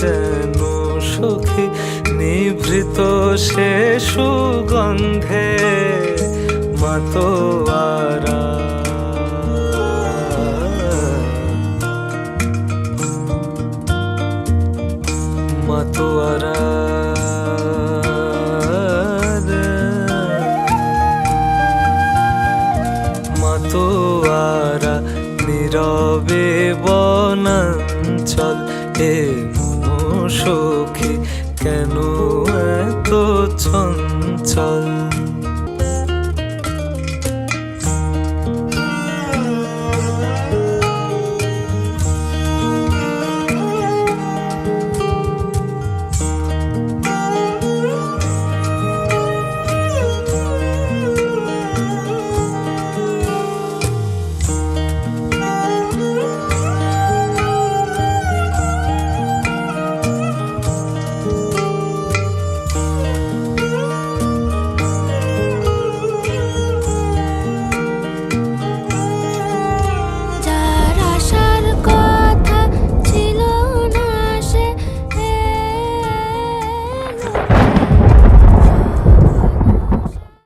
যেন সখী নিভৃত সে সুগন্ধে মাতোয়ারা। মাতোয়ারা। মাতোয়ারা নীরবে বনাঞ্চল এ মন কেন এত চঞ্চল